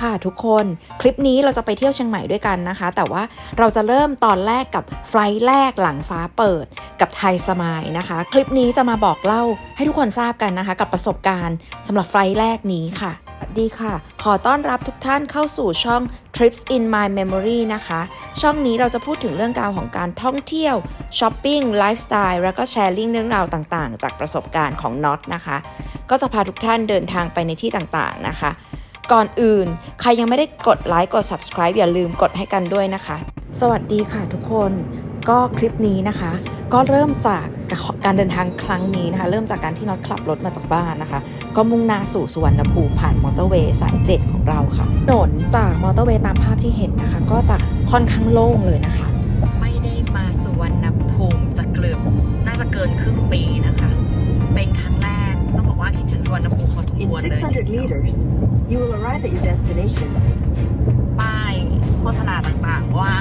ค่ะทุกคน คลิปนี้เราจะไปเที่ยวเชียงใหม่ด้วยกันนะคะ แต่ว่าเราจะเริ่มตอนแรกกับไฟล์แรกหลังฟ้าเปิดกับไทยสมายนะคะ คลิปนี้จะมาบอกเล่าให้ทุกคนทราบกันนะคะ กับประสบการณ์สำหรับไฟล์แรกนี้ค่ะสวัสดีค่ะ ขอต้อนรับทุกท่านเข้าสู่ช่อง Trips in My Memory นะคะ ช่องนี้เราจะพูดถึงเรื่องราวของการท่องเที่ยวช้อปปิ้งไลฟ์สไตล์แล้วก็แชร์ลิงเรื่องราวต่างๆ จากประสบการณ์ของน็อตนะคะ ก็จะพาทุกท่านเดินทางไปในที่ต่างๆนะคะ ก่อนอื่น ใครยังไม่ได้กดไลค์กด subscribe อย่าลืมกดให้กันด้วยนะคะ สวัสดีค่ะทุกคนก็คลิปนี้นะคะ ก็เริ่มจากการเดินทางครั้งนี้นะคะ เริ่มจากการที่น็อตขับรถมาจากบ้านนะคะ ก็มุ่งหน้าสู่สุวรรณภูมิผ่านมอเตอร์เวย์สาย 7 ของเราค่ะถนนจากมอเตอร์เวย์ตามภาพที่เห็นนะคะ ก็จะค่อนข้างโล่งเลยนะคะ ไม่ได้มาสุวรรณภูมิจะเกือบน่าจะเกินครึ่งปีนะคะ เป็นครั้งแรกต้องบอกว่าคิดถึงสุวรรณภูมิพอสม In ควรเลย600 meters, you will arrive at your destination. ป้ายโฆษณาต่างๆว่า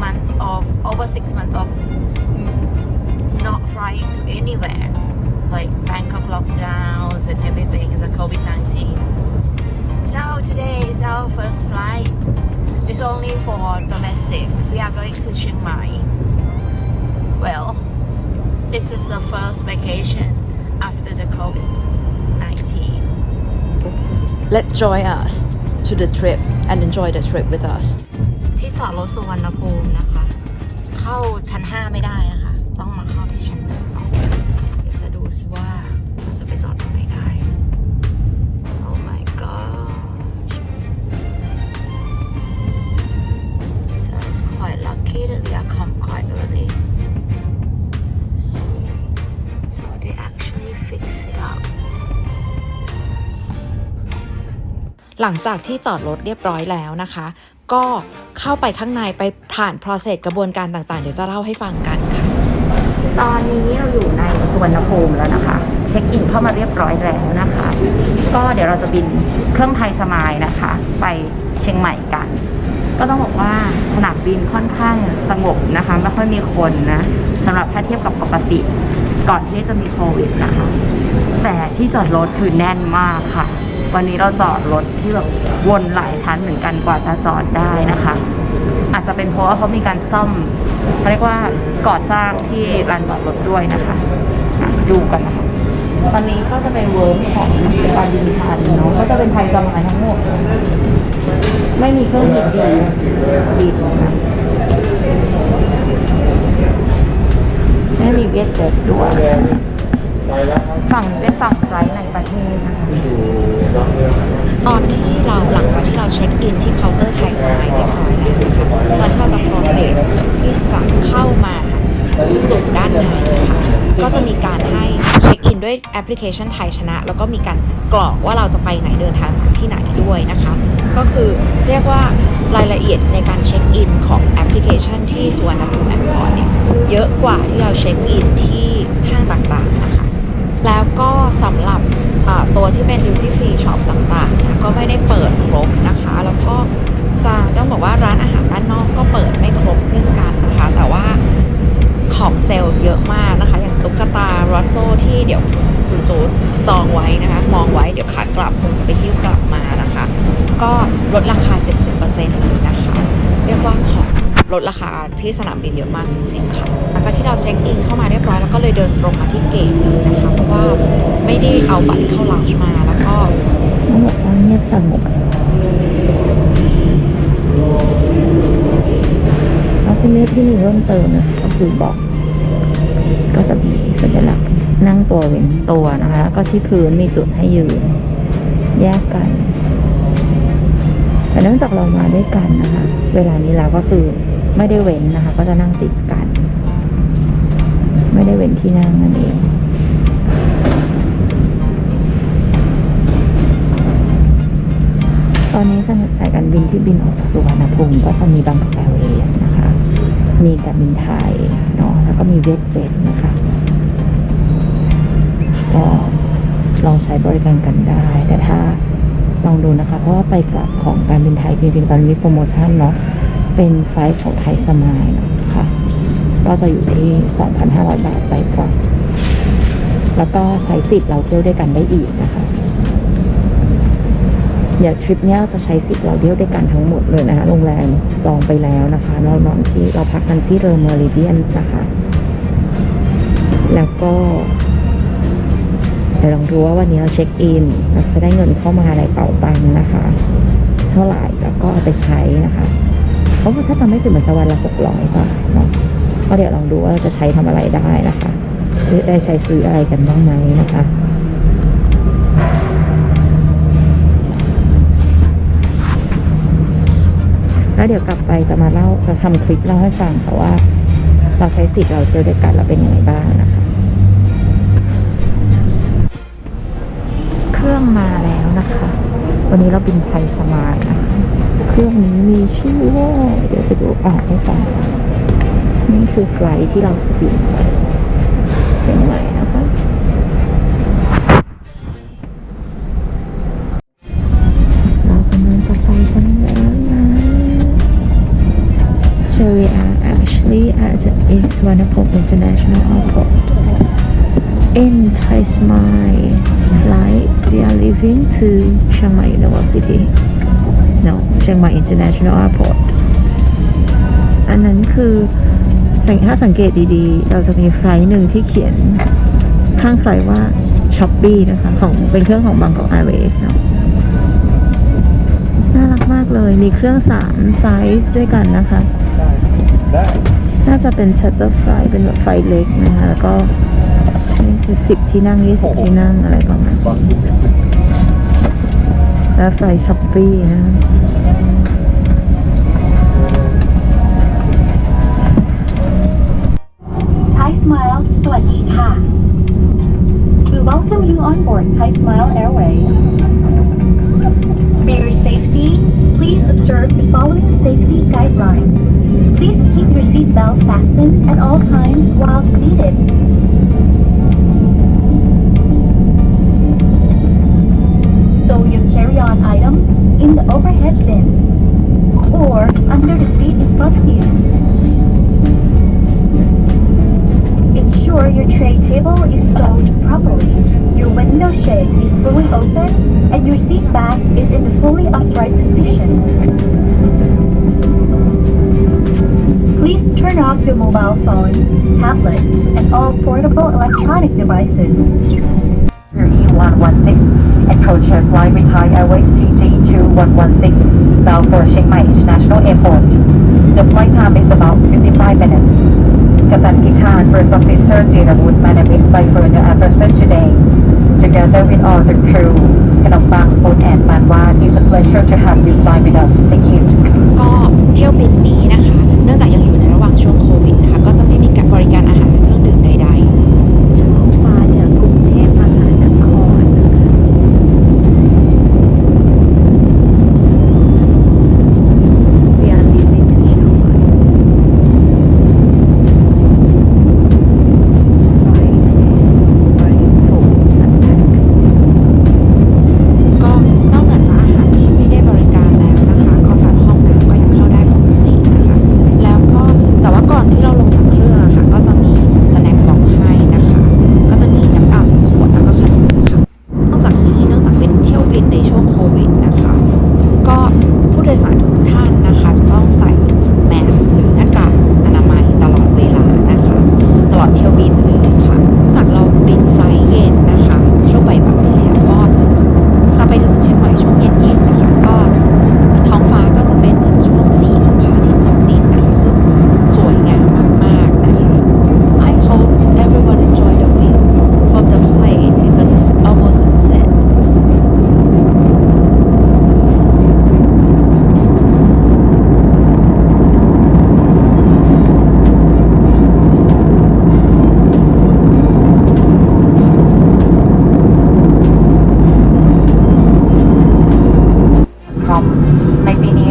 months of over six months of mm, not flying to anywhere. Like Bangkok lockdowns and everything the COVID-19 so today is our first flight. It's only for domestic. We are going to Chiang Mai. Well this is the first vacation after the COVID-19 Let's join us to the trip and enjoy the trip with us ที่จอดรถสุวรรณภูมินะคะ เข้าชั้น 5 ไม่ได้นะคะ ต้องมาเข้าที่ชั้นหนึ่งเนาะเดี๋ยวจะดูสิว่าเราจะไปจอดตรงไหนได้ Oh my gosh so it's quite lucky that we are come quite early see so they actually fix it up หลังจากที่จอดรถเรียบร้อยแล้วนะคะ ก็เข้าไปข้างในไปผ่าน process กระบวนการต่างๆ เดี๋ยวจะเล่าให้ฟังกันค่ะตอนนี้เราอยู่ในสุวรรณภูมิแล้วนะคะ เช็คอินเข้ามาเรียบร้อยแล้วนะคะ ก็เดี๋ยวเราจะบินเครื่องไทยสมายนะคะ ไปเชียงใหม่กัน ก็ต้องบอกว่าสนามบินค่อนข้างสงบนะคะ ไม่ค่อยมีคนนะสำหรับถ้าเทียบกับปกติ ก่อนที่จะมีโควิดนะคะแต่ที่จอดรถคือแน่นมากค่ะ วันนี้เราจอดรถที่แบบวนหลายชั้นเหมือนกันกว่าจะจอดได้นะคะ อาจจะเป็นเพราะว่าเขามีการซ่อมเขาเรียกว่าก่อสร้างที่ลานจอดรถด้วยนะคะดูกันนะคะตอนนี้ก็จะเป็นเวิร์กของการบินไทยเนาะก็จะเป็นไทยสมายทั้งหมด ไม่มีเครื่องบีจีบินนะไม่มีเวี ยดเจ็ดด้วยฝั่งเป็นฝั่งไฟล์ในประเทศนะคะตอนที่เราหลังจากที่เราเช็คอินที่เคาน์เตอร์ไทยสไลด์เรียบร้อยแล้วนะคะตอนที่เราจะโปรเซสที่จะเข้ามาสู่ด้านในค่ะก็จะมีการให้ ด้วยแอปพลิเคชันไทยชนะ แล้วก็มีการกรอกว่าเราจะไปไหนเดินทางจากที่ไหนด้วยนะคะ ก็คือเรียกว่ารายละเอียดในการเช็คอินของแอปพลิเคชันที่สุวรรณภูมิแอร์พอร์ตเนี่ยเยอะกว่าที่เราเช็คอินที่ห้างต่างๆนะคะ แล้วก็สำหรับตัวที่เป็น duty free shop ต่างๆนะก็ไม่ได้เปิดครบ นามบินเยอะมากจริงๆค่ะหลังจากที่เราเช็คอินเข้ามาเรียบร้อยแล้วก็เลยเดินตรงมาที่เกตเลยนะคะ เพราะว่าไม่ได้เอาบัตรเข้าลาวจ์มาแล้วก็งบเงียบสงบแล้วที่นี้ที่มีเพิ่มเติมนะก็คือบอกก็จะมีสัญลักษณ์นั่งตัวเว้นตัวนะคะ ก็ที่พื้นมีจุดให้ยืน แยกกันแต่เนื่องจากเรามาด้วยกันนะคะ เวลานี้แล้วก็คือ ไม่ได้เว้นนะคะ ก็จะนั่งติดกัน ไม่ได้เว้นที่นั่งนั่นเองตอนนี้สายการบินที่บินออกจากสุวรรณภูมิก็จะมีบางกอกแอร์เวสนะคะ มีการบินไทยเนาะแล้วก็มีเวทเจ็ตนะคะ ก็ลองใช้บริการกันได้ แต่ถ้าลองดูนะคะ เพราะว่าไปกลับของการบินไทยจริงๆ ตอนนี้โปรโมชั่นเนาะ เป็นไฟล์ของไทยสมายนะคะก็จะอยู่ที่ 2,500 บาทไปกลับแล้วก็ใช้สิทธิ์เราเที่ยวด้วยกันได้อีกนะคะเดี๋ยวทริปนี้เราจะใช้สิทธิ์เราเที่ยวด้วยกันทั้งหมดเลยนะคะโรงแรมจองไปแล้วนะคะเรานอนที่เราพักกันที่เรอเมอริเดียนนะคะแล้วก็เดี๋ยวลองดูว่าวันนี้เราเช็คอินเราจะได้เงินเข้ามาในเป๋าตังค์นะคะ เท่าไหร่แล้วก็ไปใช้นะคะ เพราะว่าถ้าจำไม่ผิดเหมือนจะวันละหกร้อยบาทเนาะก็เดี๋ยวลองดูว่าเราจะใช้ทำอะไรได้นะคะซื้อได้ใช้ซื้ออะไรกันบ้างไหมนะคะแล้วเดี๋ยวกลับไปจะมาเล่าจะทำคลิปเล่าให้ฟังค่ะว่า เราใช้สิทธิ์เราเจอด้วยกันเราเป็นยังไงบ้างนะคะ เครื่องมาแล้วนะคะ วันนี้เราบินไทยสมายนะคะ เครื่องนี้มีชื่อว่า เดี๋ยวไปดูอ่านให้ฟังนี่คือไฟลท์ที่เราจะบินเชียงใหม่นะคะเรากำลังจะไปกันแล้วนะ So we are actually at the East Wanapop International Airport. In Thai Smile flight, we are leaving to Chiang Mai University. No, Chiang Mai International Airport. อันนั้นคือสังถ้าสังเกตดีๆ เราจะมีไฟล์หนึ่งที่เขียนข้างไฟล์ว่า s h o p ปี้นะคะของเป็นเครื่องของ Bangkok Airways เนาะน่ารักมากเลยมีเครื่องสามไซส์ด้วยกันนะคะ น่าจะเป็นชัตเตอร์ไฟเป็นแบบไฟเล็กนะคะ แล้วก็นี่จะสิบที่นั่งยี่สิบที่นั่งอะไรประมาณนี้ แล้วไฟช้อปปี้นะคะ Thai Smile สวัสดีค่ะ We welcome you on board Thai Smile Airways. For your safety, please observe the following safety guidelines. Please keep your seatbelt fastened at all times while seated. Bins or under the seat in front of you. Ensure your tray table is stowed properly, your window shade is fully open, and your seat back is in the fully upright position. Please turn off your mobile phones, tablets, and all portable electronic devices. E116 and codeshare flight with Thai Airways TG2116 bound for Chiang Mai International Airport. The flight time is about 55 minutes. Captain Kitan, First Officer Jada Wood, my name is by for your advertisement today. Together with all the crew, Kanong Bang, Food and Manwan, it's a pleasure to have you fly with us. Thank you. ก็เที่ยวบินนี้นะคะ เนื่องจากยังอยู่ในระหว่างช่วงโควิด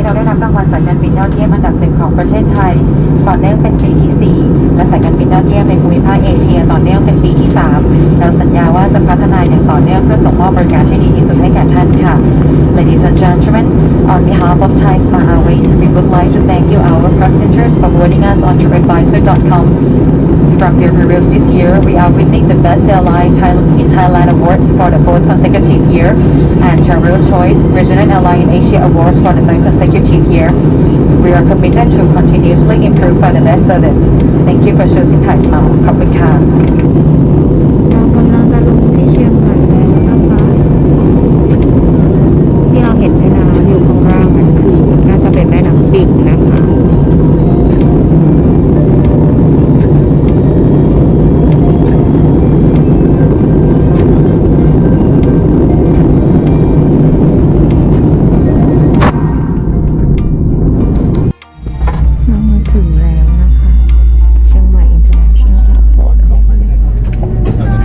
เราได้รับรางวัลสายการบินยอดเยี่ยมอันดับหนึ่งของประเทศไทย ต่อเนื่องเป็นปีที่ 4 และสายการบินยอดเยี่ยมในภูมิภาคเอเชีย ต่อเนื่องเป็นปีที่ 3 เราสัญญาว่าจะพัฒนาอย่างต่อเนื่องเพื่อส่งมอบบริการที่ดีที่สุดให้แก่ท่านค่ะ Ladies and gentlemen, on behalf of Thai Smart Airways, we would like to thank you our passengers for boarding us on TripAdvisor.com. From your reviews this year, we are winning the Best Airline Thailand in Thailand Awards for the fourth consecutive year and Travel Choice Regional Airline in Asia Awards for the third consecutive year. We are committed to continuously improve for the best service. Thank you for choosing Thai Smart. ขอบคุณค่ะ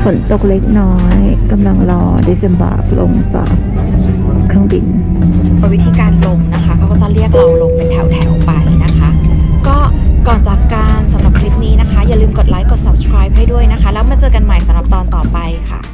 ฝนตกเล็กน้อยกำลังรอดิสมบาลงจากเครื่องบินวิธีการลงนะคะเขาก็จะเรียกเราลงเป็นแถวๆไปนะคะ ก็ก่อนจากการสำหรับคลิปนี้นะคะ อย่าลืมกดไลค์กด subscribe ให้ด้วยนะคะ แล้วมาเจอกันใหม่สำหรับตอนต่อไปค่ะ